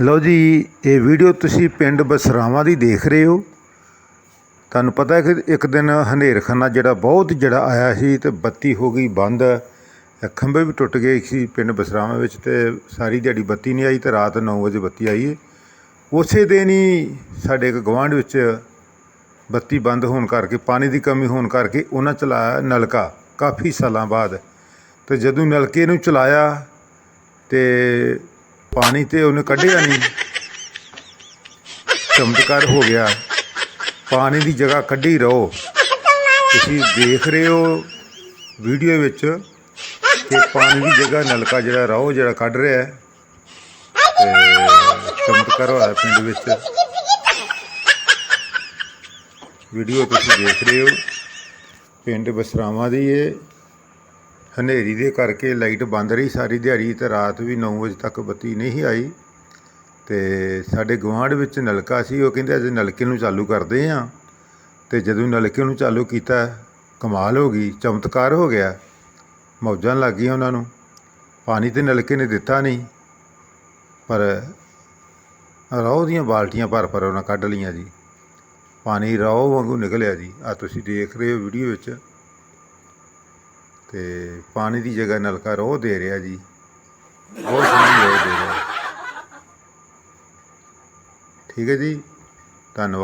ਲਓ ਜੀ, ਇਹ ਵੀਡੀਓ ਤੁਸੀਂ ਪਿੰਡ ਬਸਰਾਵਾਂ ਦੀ ਦੇਖ ਰਹੇ ਹੋ। ਤੁਹਾਨੂੰ ਪਤਾ ਹੈ ਕਿ ਇੱਕ ਦਿਨ ਹਨੇਰਖਾਨਾ ਜਿਹੜਾ ਬਹੁਤ ਜਿਹੜਾ ਆਇਆ ਸੀ ਤੇ ਬੱਤੀ ਹੋ ਗਈ ਬੰਦ। ਇਹ ਖੰਭੇ ਵੀ ਟੁੱਟ ਗਏ ਸੀ ਪਿੰਡ ਬਸਰਾਵਾਂ ਵਿੱਚ ਤੇ ਸਾਰੀ ਦਿਹਾੜੀ ਬੱਤੀ ਨਹੀਂ ਆਈ ਤੇ ਰਾਤ 9 ਵਜੇ ਬੱਤੀ ਆਈ ਹੈ ਉਸੇ ਦਿਨ ਹੀ ਸਾਡੇ ਇੱਕ ਗਵਾਂਢ ਵਿੱਚ ਬੱਤੀ ਬੰਦ ਹੋਣ ਕਰਕੇ, ਪਾਣੀ ਦੀ ਕਮੀ ਹੋਣ ਕਰਕੇ ਉਹਨਾਂ ਚਲਾਇਆ ਨਲਕਾ ਕਾਫੀ ਸਾਲਾਂ ਬਾਅਦ। ਤੇ ਜਦੋਂ ਨਲਕੇ ਨੂੰ ਚਲਾਇਆ ਤੇ ਪਾਣੀ ਤੇ ਉਹਨੇ ਕੱਢਿਆ ਨਹੀਂ। ਚਮਤਕਾਰ ਹੋ ਗਿਆ। ਪਾਣੀ ਦੀ ਜਗ੍ਹਾ ਕੱਢੀ ਰਹੋ। ਤੁਸੀਂ ਦੇਖ ਰਹੇ ਹੋ ਵੀਡੀਓ ਵਿੱਚ ਕਿ ਪਾਣੀ ਦੀ ਜਗ੍ਹਾ ਨਲਕਾ ਜਿਹੜਾ ਰਹੋ ਜਿਹੜਾ ਕੱਢ ਰਿਹਾ ਹੈ। ਤੇ ਚਮਤਕਾਰ ਹੋਇਆ ਪਿੰਡ ਵਿੱਚ। ਵੀਡੀਓ ਤੁਸੀਂ ਦੇਖ ਰਹੇ ਹੋ। ਪਿੰਡ ਬਸਰਾਵਾਂ ਦੀ ਇਹ ਹਨੇਰੀ ਦੇ ਕਰਕੇ ਲਾਈਟ ਬੰਦ ਰਹੀ, ਸਾਰੀ ਦਿਹਾੜੀ ਤੇ ਰਾਤ ਵੀ 9 ਵਜੇ ਤੱਕ ਬੱਤੀ ਨਹੀਂ ਆਈ। ਤੇ ਸਾਡੇ ਗੁਆਂਢ ਵਿੱਚ ਨਲਕਾ ਸੀ, ਉਹ ਕਹਿੰਦੇ ਅੱਜ ਨਲਕੇ ਨੂੰ ਚਾਲੂ ਕਰਦੇ ਆ ਤੇ ਜਦੋਂ ਨਲਕੇ ਨੂੰ ਚਾਲੂ ਕੀਤਾ, ਕਮਾਲ ਹੋ ਗਈ, ਚਮਤਕਾਰ ਹੋ ਗਿਆ। ਮੌਜਾਂ ਲੱਗ ਗਈਆਂ ਉਹਨਾਂ ਨੂੰ। ਪਾਣੀ ਤੇ ਨਲਕੇ ਨੇ ਦਿੱਤਾ ਨਹੀਂ, ਪਰ ਰੋਹ ਦੀਆਂ ਬਾਲਟੀਆਂ ਭਰ ਭਰ ਉਹਨਾਂ ਕੱਢ ਲਈਆਂ ਜੀ। ਪਾਣੀ ਰੋਹ ਵਾਂਗੂ ਨਿਕਲਿਆ ਜੀ। ਆ ਤੁਸੀਂ ਦੇਖ ਰਹੇ ਹੋ ਵੀਡੀਓ ਵਿੱਚ। ਤੇ ਪਾਣੀ ਦੀ ਜਗ੍ਹਾ ਨਲਕਾ ਰੋਹ ਦੇ ਰਿਹਾ ਜੀ। ਬਹੁਤ ਸੋਹਣੀ ਰੋਹ ਦੇ ਰਿਹਾ। ਠੀਕ ਹੈ ਜੀ, ਧੰਨਵਾਦ।